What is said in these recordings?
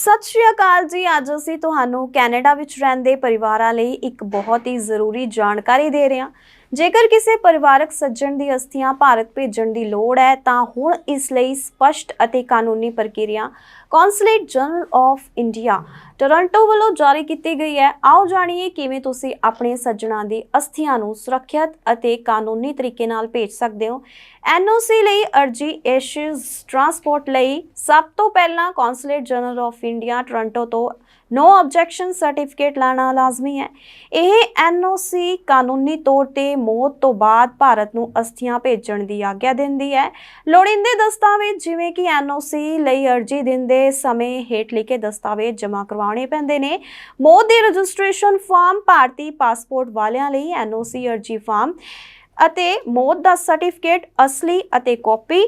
ਸਤਿ ਸ਼੍ਰੀ ਅਕਾਲ ਜੀ। ਅੱਜ ਅਸੀਂ ਤੁਹਾਨੂੰ ਕੈਨੇਡਾ ਵਿੱਚ ਰਹਿੰਦੇ ਪਰਿਵਾਰਾਂ ਲਈ ਇੱਕ ਬਹੁਤ ਹੀ ਜ਼ਰੂਰੀ ਜਾਣਕਾਰੀ ਦੇ ਰਹੇ ਹਾਂ। ਜੇਕਰ ਕਿਸੇ ਪਰਿਵਾਰਕ ਸੱਜਣ ਦੀ ਅਸਥੀਆਂ ਭਾਰਤ ਭੇਜਣ ਦੀ ਲੋੜ ਹੈ, ਤਾਂ ਹੁਣ ਇਸ ਲਈ ਸਪਸ਼ਟ ਅਤੇ ਕਾਨੂੰਨੀ ਪ੍ਰਕਿਰਿਆ consulate general of India Toronto ਵੱਲੋਂ ਜਾਰੀ ਕੀਤੀ ਗਈ ਹੈ। ਆਓ ਜਾਣੀਏ ਕਿਵੇਂ ਤੁਸੀਂ ਆਪਣੇ ਸੱਜਣਾਂ ਦੀ ਅਸਥੀਆਂ ਨੂੰ ਸੁਰੱਖਿਅਤ ਅਤੇ ਕਾਨੂੰਨੀ ਤਰੀਕੇ ਨਾਲ ਭੇਜ ਸਕਦੇ ਹੋ। ਐਨਓਸੀ ਲਈ ਅਰਜੀ ਏਸ਼ੀਜ਼ ਟਰਾਂਸਪੋਰਟ ਲਈ ਸਭ ਤੋਂ ਪਹਿਲਾਂ consulate general of India Toronto ਤੋਂ ਨੋ ਆਬਜੈਕਸ਼ਨ ਸਰਟੀਫਿਕੇਟ ਲੈਣਾ ਲਾਜ਼ਮੀ ਹੈ। ਇਹ ਐਨਓਸੀ ਕਾਨੂੰਨੀ ਤੌਰ ਤੇ ਮੌਤ ਤੋਂ ਬਾਅਦ ਭਾਰਤ ਨੂੰ ਅਸਥੀਆਂ ਭੇਜਣ ਦੀ ਆਗਿਆ ਦਿੰਦੀ ਹੈ। ਲੋੜੀਂਦੇ ਦਸਤਾਵੇਜ਼ ਜਿਵੇਂ ਕਿ ਐਨਓਸੀ ਲਈ ਅਰਜੀ ਦਿੰਦੇ ਸਮੇਂ ਹੇਠ ਲਿਖੇ ਦਸਤਾਵੇਜ਼ ਜਮ੍ਹਾਂ ਕਰਵਾਉਣੇ ਪੈਂਦੇ ਨੇ। ਮੌਤ ਦੇ ਰਜਿਸਟ੍ਰੇਸ਼ਨ ਫਾਰਮ ਭਾਰਤੀ ਪਾਸਪੋਰਟ ਵਾਲਿਆਂ ਲਈ ਐਨਓਸੀ ਅਰਜੀ ਫਾਰਮ ਅਤੇ ਮੌਤ ਦਾ ਸਰਟੀਫਿਕੇਟ ਅਸਲੀ ਅਤੇ ਕਾਪੀ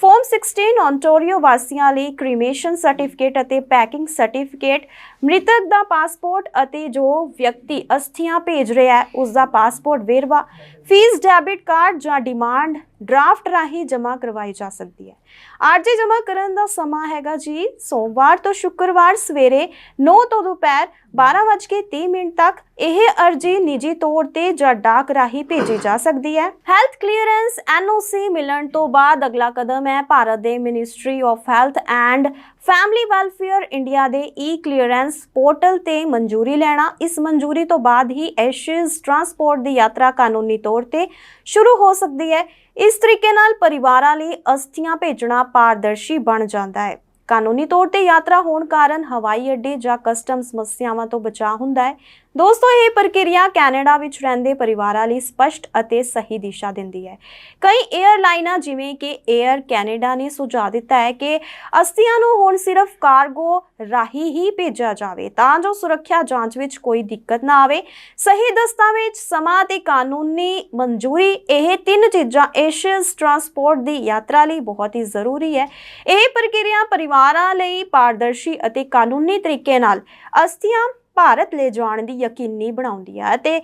ਫਾਰਮ 16 ontario ਵਾਸੀਆਂ ਲਈ ਕ੍ਰੀਮੇਸ਼ਨ ਸਰਟੀਫਿਕੇਟ ਅਤੇ ਪੈਕਿੰਗ ਸਰਟੀਫਿਕੇਟ ਮ੍ਰਿਤਕ ਦਾ ਪਾਸਪੋਰਟ ਅਤੇ ਜੋ ਵਿਅਕਤੀ ਅਸਥੀਆਂ ਭੇਜ ਰਿਹਾ ਹੈ ਉਸ ਦਾ ਪਾਸਪੋਰਟ ਵੇਰਵਾ ਫੀਸ ਡੈਬਿਟ ਕਾਰਡ ਜਾਂ ਡਿਮਾਂਡ ਡਰਾਫਟ ਰਾਹੀਂ ਜਮ੍ਹਾਂ ਕਰਵਾਈ ਜਾ ਸਕਦੀ ਹੈ। ਆਰਜੀ ਜਮ੍ਹਾਂ ਕਰਨ ਦਾ ਸਮਾਂ ਹੈਗਾ ਜੀ ਸੋਮਵਾਰ ਤੋਂ ਸ਼ੁੱਕਰਵਾਰ ਸਵੇਰੇ 9 ਤੋਂ ਦੁਪਹਿਰ 12:30 ਮਿੰਟ ਤੱਕ ਇਹ ਅਰਜੀ ਨਿੱਜੀ ਤੌਰ ਤੇ ਜਾਂ ਡਾਕ ਰਾਹੀਂ ਭੇਜੀ ਜਾ ਸਕਦੀ ਹੈ। ਹੈਲਥ ਕਲੀਅਰੈਂਸ ਐਨਓਸੀ ਮਿਲਣ ਤੋਂ ਬਾਅਦ ਅਗਲਾ ਕਦਮ ਹੈ ਭਾਰਤ ਦੇ ministry of health and family welfare India ਦੇ ਈ ਕਲੀਅਰੈਂਸ ਪੋਰਟਲ ਤੇ ਮਨਜ਼ੂਰੀ ਲੈਣਾ। ਇਸ ਮਨਜ਼ੂਰੀ ਤੋਂ ਬਾਅਦ ਹੀ ਐਸ਼ਿਜ਼ ਟਰਾਂਸਪੋਰਟ ਦੀ ਯਾਤਰਾ ਕਾਨੂੰਨੀ ਤੌਰ ਤੇ ਸ਼ੁਰੂ ਹੋ ਸਕਦੀ ਹੈ। ਇਸ ਤਰੀਕੇ ਨਾਲ ਪਰਿਵਾਰਾਂ ਲਈ ਅਸਥੀਆਂ ਭੇਜਣਾ ਪਾਰਦਰਸ਼ੀ ਬਣ ਜਾਂਦਾ ਹੈ। ਕਾਨੂੰਨੀ ਤੌਰ ਤੇ ਯਾਤਰਾ ਹੋਣ ਕਾਰਨ ਹਵਾਈ ਅੱਡੇ ਜਾਂ ਕਸਟਮ ਸਮੱਸਿਆਵਾਂ ਤੋਂ ਬਚਾਅ ਹੁੰਦਾ ਹੈ। ਦੋਸਤੋ, ਇਹ ਪ੍ਰਕਿਰਿਆ ਕੈਨੇਡਾ ਵਿੱਚ ਰਹਿੰਦੇ ਪਰਿਵਾਰਾਂ ਲਈ ਸਪਸ਼ਟ ਅਤੇ ਸਹੀ ਦਿਸ਼ਾ ਦਿੰਦੀ ਹੈ। ਕਈ 에ਅਰਲਾਈਨਾਂ ਜਿਵੇਂ ਕਿ 에ਅਰ ਕੈਨੇਡਾ ਨੇ ਸੁਝਾਅ ਦਿੱਤਾ ਹੈ ਕਿ ਅਸਥੀਆਂ ਨੂੰ ਹੁਣ ਸਿਰਫ ਕਾਰਗੋ ਰਾਹੀਂ ਹੀ ਭੇਜਿਆ ਜਾਵੇ ਤਾਂ ਜੋ ਸੁਰੱਖਿਆ ਜਾਂਚ ਵਿੱਚ ਕੋਈ ਦਿੱਕਤ ਨਾ ਆਵੇ। ਸਹੀ ਦਸਤਾਵੇਜ਼, ਸਮਾਂ ਤੇ ਕਾਨੂੰਨੀ ਮਨਜ਼ੂਰੀ, ਇਹ ਤਿੰਨ ਚੀਜ਼ਾਂ ਏਸ਼ੀਅਸ ਟਰਾਂਸਪੋਰਟ ਦੀ ਯਾਤਰਾ ਲਈ ਬਹੁਤ ਹੀ ਜ਼ਰੂਰੀ ਹੈ। ਇਹ ਪ੍ਰਕਿਰਿਆ ਪਰਿਵਾਰਾਂ ਲਈ ਪਾਰਦਰਸ਼ੀ ਅਤੇ ਕਾਨੂੰਨੀ ਤਰੀਕੇ ਨਾਲ ਅਸਥੀਆਂ ਭਾਰਤ ਲੈ ਜਾਣ ਦੀ ਯਕੀਨੀ ਬਣਾਉਂਦੀ ਹੈ ਅਤੇ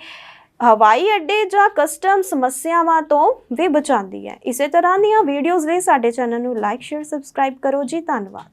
ਹਵਾਈ ਅੱਡੇ ਜਾਂ ਕਸਟਮ ਸਮੱਸਿਆਵਾਂ ਤੋਂ ਵੀ ਬਚਾਉਂਦੀ ਹੈ। ਇਸੇ ਤਰ੍ਹਾਂ ਦੀਆਂ ਵੀਡੀਓਜ਼ ਲਈ ਸਾਡੇ ਚੈਨਲ ਨੂੰ ਲਾਈਕ ਸ਼ੇਅਰ ਸਬਸਕ੍ਰਾਈਬ ਕਰੋ ਜੀ। ਧੰਨਵਾਦ।